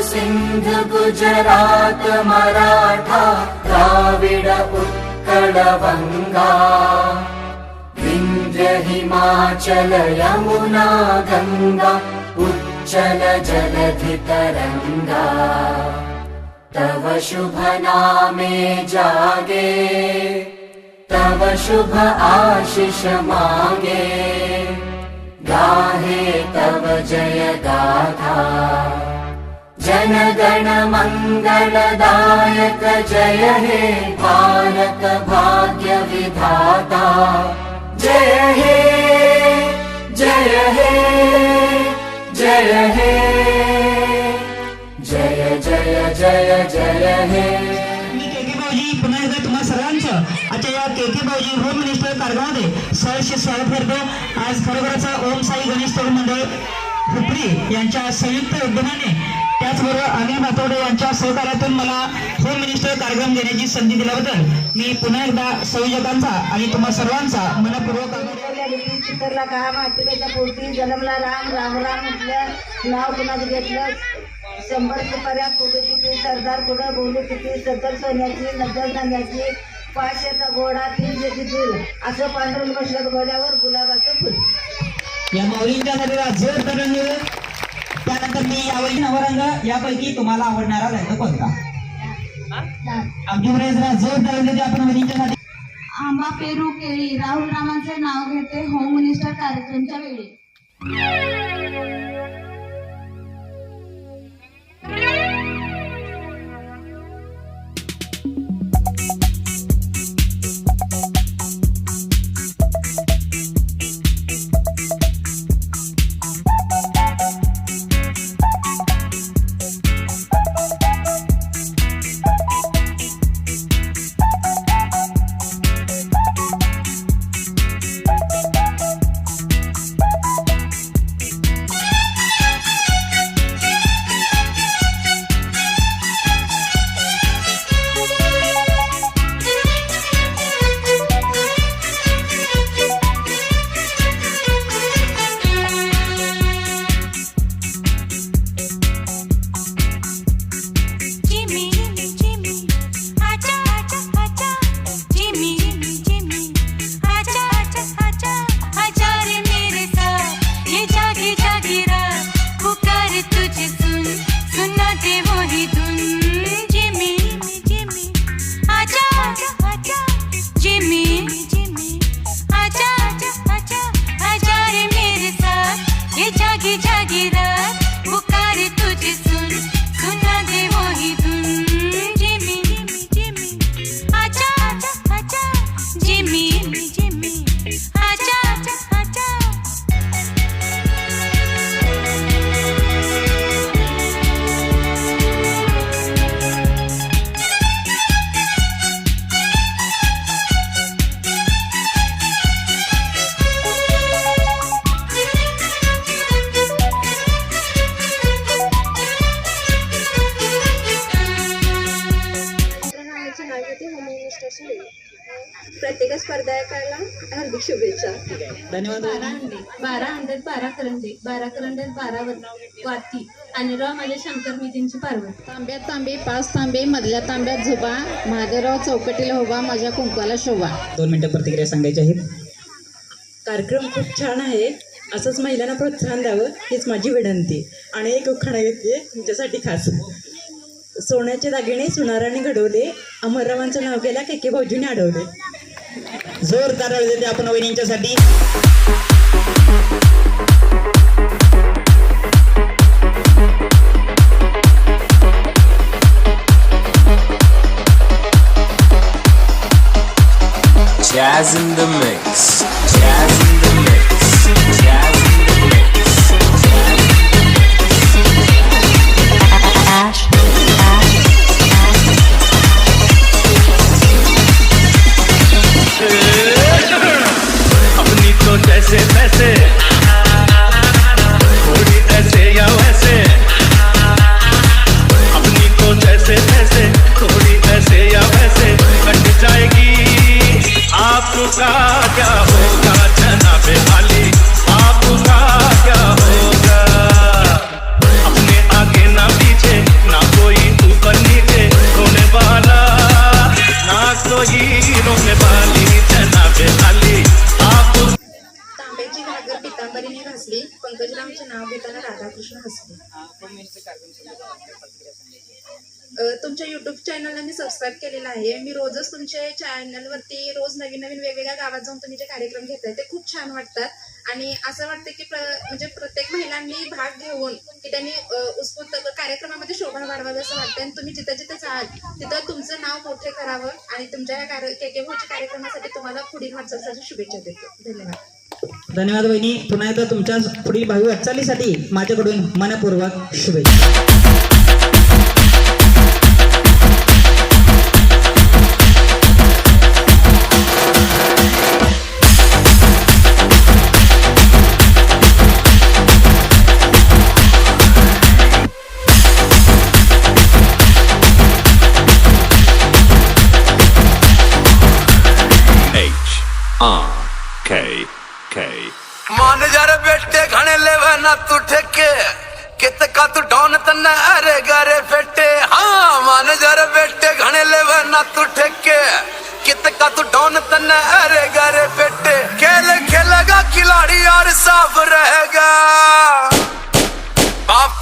सिंध गुजरात मराठा द्राविड उत्कल बंगा विंध्य हिमाचल यमुना गंगा उच्चल जलधि तरंगा तव शुभ नामे जागे तव शुभ आशिष मागे। गाहे तव जय गाथा जन जय हे भारत भाग्य विधाता। जय हे जय हे जय हे। जय जय जय जय हे। मी के पुन्हा एकदा तुम्हा सर्वांचं. या के होम मिनिस्टर कार्यक्रमामध्ये सहर्ष स्वागत करतो. आज खरोखरचा ओम साई गणेश तरुण मंडळ हुपरी यांच्या संयुक्त उद्यमाने त्याचबरोबर अनिल भातोडे यांच्या सहकार्यातून मला होम मिनिस्टर कार्यक्रम घेण्याची संधी दिल्याबद्दल मी पुन्हा एकदा संयोजकांचा आणि तुम्हा सर्वांचा मनपूर्वक चित्रला का मातेच्या पोटी जन्मला राम राम राम म्हटलं नाव कुणाचं घेतलं? शंभर सुपाऱ्या कुठे किती? सरदार कुठं? बोलू किती? सत्तर सोन्याची नद्दल धान्याची पाचशेचा घोडा तीनशे किती? असं पांढरून बसलं घोड्यावर गुलाबाचं फुल. या माऊलींच्या जोर तरंग त्यानंतर मी यावेळी नवरंग यापैकी तुम्हाला आवडणारा रंग कोणता? जोर आपण मुलींच्यासाठी आंबा पेरू केळी राहुल रामांचे नाव घेते होम मिनिस्टर कार्यक्रमच्या वेळी. शुभेच्छा. धन्यवाद. बारा. अंडे. बारा अंड्यात बारा करंडे बारा करंड्यात बारा वर- वाती आणि राव माझे शंकर मी त्यांची पार्वती तांब्यात तांबे पाच तांबे मधल्या तांब्यात झुबा महादेवराव चौकटीला उभा माझ्या कुंकवाला शोभा. दोन मिनिटं प्रतिक्रिया सांगायची आहेत. कार्यक्रम खूप छान आहे. असंच महिलांना प्रोत्साहन द्यावं हीच माझी विनंती. आणि एक उखाणा घेते तुमच्यासाठी खास. सोन्याचे दागिने सुनाराने घडवले. अमररावांचं नाव गेल्या के के भाऊजीने अडवले. जोरदार टाळी देते आपण वहिनींच्यासाठी Jazz in the mix. Jazz in the mix. तो तुमच्या युट्यूब चॅनलला मी सबस्क्राईब केलेलं आहे. मी रोजच तुमच्या चॅनलवरती रोज नवीन नवीन वेगवेगळ्या गावात जाऊन तुम्ही जे कार्यक्रम घेताय ते खूप छान वाटतात. आणि असं वाटतं की प्र म्हणजे प्रत्येक महिलांनी भाग घेऊन की त्यांनी उत्स्फूर्त कार्यक्रमामध्ये शोभा वाढवावी असं वाटतं आणि तुम्ही जिथं जिथे जाल तिथं तुमचं नाव मोठे करावं आणि तुमच्या या कार्य के के कार्यक्रमासाठी तुम्हाला पुढील वाटचालीसाठी शुभेच्छा देतो. धन्यवाद. धन्यवाद बहिणी पुन्हा एकदा तुमच्या पुढील भावी वाटचालीसाठी माझ्याकडून मनपूर्वक शुभेच्छा. मान बेटे घणे लेवे ना तू ठेके। कित का तू डॉन तन्ने अरे गरे फेटे। हाँ मान जर बेटे घणे लेवे ना तू ठेके। कित का तू डॉन तन्ने अरे गरे फेटे। खेल खेलेगा खिलाड़ी और साफ रहेगा। बाप बाप